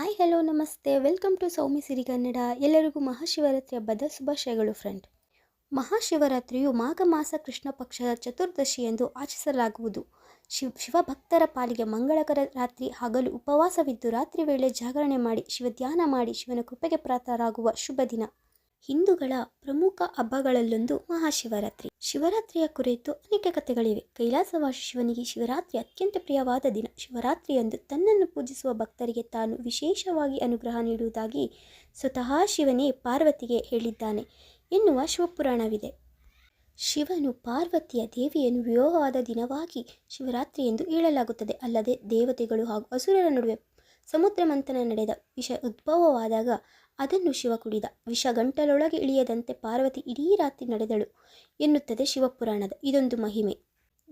Hi, hello, ನಮಸ್ತೆ. Welcome to Soumi Siri Kannada. ಎಲ್ಲರಿಗೂ ಮಹಾಶಿವರಾತ್ರಿ ಹಬ್ಬದ ಶುಭಾಶಯಗಳು, ಫ್ರೆಂಡ್. ಮಹಾಶಿವರಾತ್ರಿಯು ಮಾಘ ಮಾಸ ಕೃಷ್ಣ ಪಕ್ಷದ ಚತುರ್ದಶಿ ಎಂದು ಆಚರಿಸಲಾಗುವುದು. ಶಿವ ಶಿವಭಕ್ತರ ಪಾಲಿಗೆ ಮಂಗಳಕರ ರಾತ್ರಿ ಹಗಲು ಉಪವಾಸವಿದ್ದು ರಾತ್ರಿ ವೇಳೆ ಜಾಗರಣೆ ಮಾಡಿ, ಶಿವ ಧ್ಯಾನ ಮಾಡಿ ಶಿವನ ಕೃಪೆಗೆ ಪ್ರಾತರಾಗುವ ಶುಭ ದಿನ ಹಿಂದೂಗಳ ಪ್ರಮುಖ ಹಬ್ಬಗಳಲ್ಲೊಂದು ಮಹಾಶಿವರಾತ್ರಿ. ಶಿವರಾತ್ರಿಯ ಕುರಿತು ಅನೇಕ ಕಥೆಗಳಿವೆ. ಕೈಲಾಸವಾಸಿ ಶಿವನಿಗೆ ಶಿವರಾತ್ರಿ ಅತ್ಯಂತ ಪ್ರಿಯವಾದ ದಿನ. ಶಿವರಾತ್ರಿಯಂದು ತನ್ನನ್ನು ಪೂಜಿಸುವ ಭಕ್ತರಿಗೆ ತಾನು ವಿಶೇಷವಾಗಿ ಅನುಗ್ರಹ ನೀಡುವುದಾಗಿ ಸ್ವತಃ ಶಿವನೇ ಪಾರ್ವತಿಗೆ ಹೇಳಿದ್ದಾನೆ ಎನ್ನುವ ಶಿವಪುರಾಣವಿದೆ. ಶಿವನು ಪಾರ್ವತಿಯ ದೇವಿಯನ್ನು ವಿವಾಹವಾದ ದಿನವಾಗಿ ಶಿವರಾತ್ರಿ ಎಂದು ಹೇಳಲಾಗುತ್ತದೆ ಅಲ್ಲದೆ ದೇವತೆಗಳು ಹಾಗೂ ಅಸುರರ ನಡುವೆ ಸಮುದ್ರ ಮಂಥನ ನಡೆದ ವಿಷ ಉದ್ಭವವಾದಾಗ ಅದನ್ನು ಶಿವ ಕುಡಿದ. ವಿಷ ಗಂಟಲೊಳಗೆ ಇಳಿಯದಂತೆ ಪಾರ್ವತಿ ಇಡೀ ರಾತ್ರಿ ನಡೆದಳು ಎನ್ನುತ್ತದೆ ಶಿವಪುರಾಣದ ಇದೊಂದು ಮಹಿಮೆ.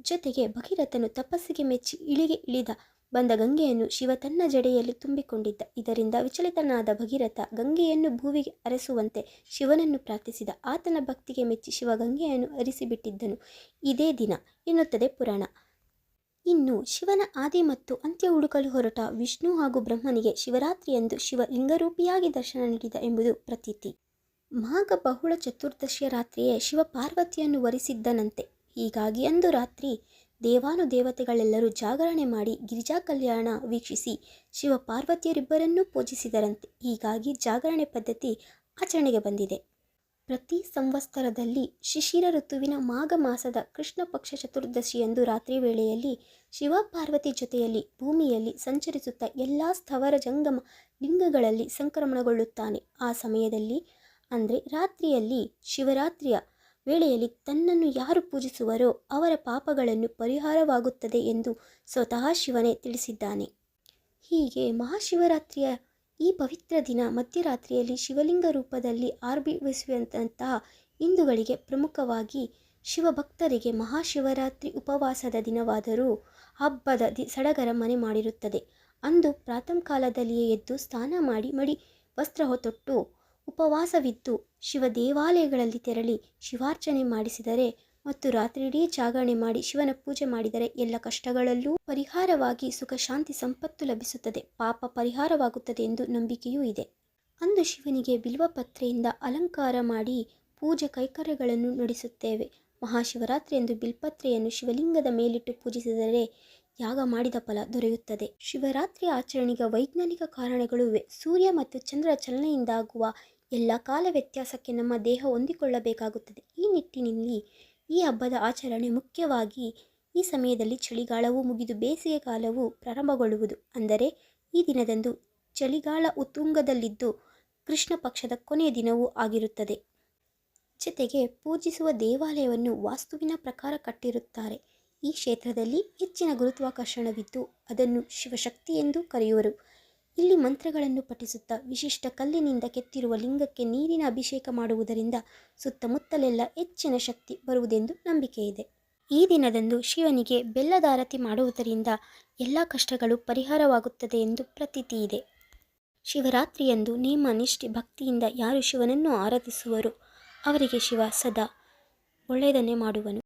ಜೊತೆಗೆ ಭಗೀರಥನು ತಪಸ್ಸಿಗೆ ಮೆಚ್ಚಿ ಇಳಿಗೆ ಇಳಿದ ಬಂದ ಗಂಗೆಯನ್ನು ಶಿವ ತನ್ನ ಜಡೆಯಲ್ಲಿ ತುಂಬಿಕೊಂಡಿದ್ದ. ಇದರಿಂದ ವಿಚಲಿತನಾದ ಭಗೀರಥ ಗಂಗೆಯನ್ನು ಭೂವಿಗೆ ಅರಸುವಂತೆ ಶಿವನನ್ನು ಪ್ರಾರ್ಥಿಸಿದ. ಆತನ ಭಕ್ತಿಗೆ ಮೆಚ್ಚಿ ಶಿವ ಗಂಗೆಯನ್ನು ಅರಿಸಿಬಿಟ್ಟಿದ್ದನು. ಇದೇ ದಿನ ಎನ್ನುತ್ತದೆ ಪುರಾಣ. ಇನ್ನು ಶಿವನ ಆದಿ ಮತ್ತು ಅಂತ್ಯ ಹುಡುಕಲು ಹೊರಟ ವಿಷ್ಣು ಹಾಗೂ ಬ್ರಹ್ಮನಿಗೆ ಶಿವರಾತ್ರಿಯಂದು ಶಿವ ಲಿಂಗರೂಪಿಯಾಗಿ ದರ್ಶನ ನೀಡಿದ ಎಂಬುದು ಪ್ರತೀತಿ. ಮಾಘ ಬಹುಳ ಚತುರ್ದಶಿಯ ರಾತ್ರಿಯೇ ಶಿವ ಪಾರ್ವತಿಯನ್ನು ವರಿಸಿದ್ದನಂತೆ. ಹೀಗಾಗಿ ಅಂದು ರಾತ್ರಿ ದೇವಾನುದೇವತೆಗಳೆಲ್ಲರೂ ಜಾಗರಣೆ ಮಾಡಿ ಗಿರಿಜಾ ಕಲ್ಯಾಣ ವೀಕ್ಷಿಸಿ ಶಿವ ಪಾರ್ವತಿಯರಿಬ್ಬರನ್ನೂ ಪೂಜಿಸಿದರಂತೆ. ಹೀಗಾಗಿ ಜಾಗರಣೆ ಪದ್ಧತಿ ಆಚರಣೆಗೆ ಬಂದಿದೆ. ಪ್ರತಿ ಸಂವತ್ಸರದಲ್ಲಿ ಶಿಶಿರ ಋತುವಿನ ಮಾಘ ಮಾಸದ ಕೃಷ್ಣ ಪಕ್ಷ ಚತುರ್ದಶಿಯಂದು ರಾತ್ರಿ ವೇಳೆಯಲ್ಲಿ ಶಿವ ಪಾರ್ವತಿ ಜೊತೆಯಲ್ಲಿ ಭೂಮಿಯಲ್ಲಿ ಸಂಚರಿಸುತ್ತಾ ಎಲ್ಲ ಸ್ಥವರ ಜಂಗಮ ಲಿಂಗಗಳಲ್ಲಿ ಸಂಕ್ರಮಣಗೊಳ್ಳುತ್ತಾನೆ. ಆ ಸಮಯದಲ್ಲಿ, ಅಂದರೆ ರಾತ್ರಿಯಲ್ಲಿ, ಶಿವರಾತ್ರಿಯ ವೇಳೆಯಲ್ಲಿ ತನ್ನನ್ನು ಯಾರು ಪೂಜಿಸುವರೋ ಅವರ ಪಾಪಗಳನ್ನು ಪರಿಹಾರವಾಗುತ್ತದೆ ಎಂದು ಸ್ವತಃ ಶಿವನೇ ತಿಳಿಸಿದ್ದಾನೆ. ಹೀಗೆ ಮಹಾಶಿವರಾತ್ರಿಯ ಈ ಪವಿತ್ರ ದಿನ ಮಧ್ಯರಾತ್ರಿಯಲ್ಲಿ ಶಿವಲಿಂಗ ರೂಪದಲ್ಲಿ ಆರ್ಭಿಸುವಂತಹ ಹಿಂದೂಗಳಿಗೆ ಪ್ರಮುಖವಾಗಿ ಶಿವಭಕ್ತರಿಗೆ ಮಹಾಶಿವರಾತ್ರಿ ಉಪವಾಸದ ದಿನವಾದರೂ ಹಬ್ಬದ ದಿ, ಸಡಗರ ಮನೆ ಮಾಡಿರುತ್ತದೆ. ಅಂದು ಪ್ರಾತಃ ಕಾಲದಲ್ಲಿಯೇ ಎದ್ದು ಸ್ನಾನ ಮಾಡಿ ಮಡಿ ವಸ್ತ್ರ ತೊಟ್ಟು ಉಪವಾಸವಿದ್ದು ಶಿವ ದೇವಾಲಯಗಳಲ್ಲಿ ತೆರಳಿ ಶಿವಾರ್ಚನೆ ಮಾಡಿಸಿದರೆ ಮತ್ತು ರಾತ್ರಿಯಿಡೀ ಜಾಗರಣೆ ಮಾಡಿ ಶಿವನ ಪೂಜೆ ಮಾಡಿದರೆ ಎಲ್ಲ ಕಷ್ಟಗಳಲ್ಲೂ ಪರಿಹಾರವಾಗಿ ಸುಖ, ಶಾಂತಿ, ಸಂಪತ್ತು ಲಭಿಸುತ್ತದೆ. ಪಾಪ ಪರಿಹಾರವಾಗುತ್ತದೆ ಎಂದು ನಂಬಿಕೆಯೂ ಇದೆ. ಅಂದು ಶಿವನಿಗೆ ಬಿಲ್ವಪತ್ರೆಯಿಂದ ಅಲಂಕಾರ ಮಾಡಿ ಪೂಜೆ ಕೈಕರ್ಯಗಳನ್ನು ನಡೆಸುತ್ತೇವೆ. ಮಹಾಶಿವರಾತ್ರಿಯಂದು ಬಿಲ್ಪತ್ರೆಯನ್ನು ಶಿವಲಿಂಗದ ಮೇಲಿಟ್ಟು ಪೂಜಿಸಿದರೆ ಯಾಗ ಮಾಡಿದ ಫಲ ದೊರೆಯುತ್ತದೆ. ಶಿವರಾತ್ರಿ ಆಚರಣೆಗೆ ವೈಜ್ಞಾನಿಕ ಕಾರಣಗಳು ಇವೆ. ಸೂರ್ಯ ಮತ್ತು ಚಂದ್ರ ಚಲನೆಯಿಂದಾಗುವ ಎಲ್ಲ ಕಾಲ ವ್ಯತ್ಯಾಸಕ್ಕೆ ನಮ್ಮ ದೇಹ ಹೊಂದಿಕೊಳ್ಳಬೇಕಾಗುತ್ತದೆ. ಈ ನಿಟ್ಟಿನಲ್ಲಿ ಈ ಹಬ್ಬದ ಆಚರಣೆ ಮುಖ್ಯವಾಗಿ ಈ ಸಮಯದಲ್ಲಿ ಚಳಿಗಾಲವು ಮುಗಿದು ಬೇಸಿಗೆ ಕಾಲವು ಪ್ರಾರಂಭಗೊಳ್ಳುವುದು. ಅಂದರೆ ಈ ದಿನದಂದು ಚಳಿಗಾಲ ಉತ್ತುಂಗದಲ್ಲಿದ್ದು ಕೃಷ್ಣ ಪಕ್ಷದ ಕೊನೆಯ ದಿನವೂ ಆಗಿರುತ್ತದೆ. ಜೊತೆಗೆ ಪೂಜಿಸುವ ದೇವಾಲಯವನ್ನು ವಾಸ್ತುವಿನ ಪ್ರಕಾರ ಕಟ್ಟಿರುತ್ತಾರೆ. ಈ ಕ್ಷೇತ್ರದಲ್ಲಿ ಹೆಚ್ಚಿನ ಗುರುತ್ವಾಕರ್ಷಣವಿದ್ದು ಅದನ್ನು ಶಿವಶಕ್ತಿ ಎಂದು ಕರೆಯುವರು. ಇಲ್ಲಿ ಮಂತ್ರಗಳನ್ನು ಪಠಿಸುತ್ತಾ ವಿಶಿಷ್ಟ ಕಲ್ಲಿನಿಂದ ಕೆತ್ತಿರುವ ಲಿಂಗಕ್ಕೆ ನೀರಿನ ಅಭಿಷೇಕ ಮಾಡುವುದರಿಂದ ಸುತ್ತಮುತ್ತಲೆಲ್ಲ ಹೆಚ್ಚಿನ ಶಕ್ತಿ ಬರುವುದೆಂದು ನಂಬಿಕೆ ಇದೆ. ಈ ದಿನದಂದು ಶಿವನಿಗೆ ಬೆಲ್ಲದಾರತಿ ಮಾಡುವುದರಿಂದ ಎಲ್ಲ ಕಷ್ಟಗಳು ಪರಿಹಾರವಾಗುತ್ತದೆ ಎಂದು ಪ್ರತೀತಿ ಇದೆ. ಶಿವರಾತ್ರಿಯಂದು ನೇಮ ನಿಷ್ಠೆ ಭಕ್ತಿಯಿಂದ ಯಾರು ಶಿವನನ್ನು ಆರಾಧಿಸುವರು ಅವರಿಗೆ ಶಿವ ಸದಾ ಒಳ್ಳೆಯದನ್ನೇ ಮಾಡುವನು.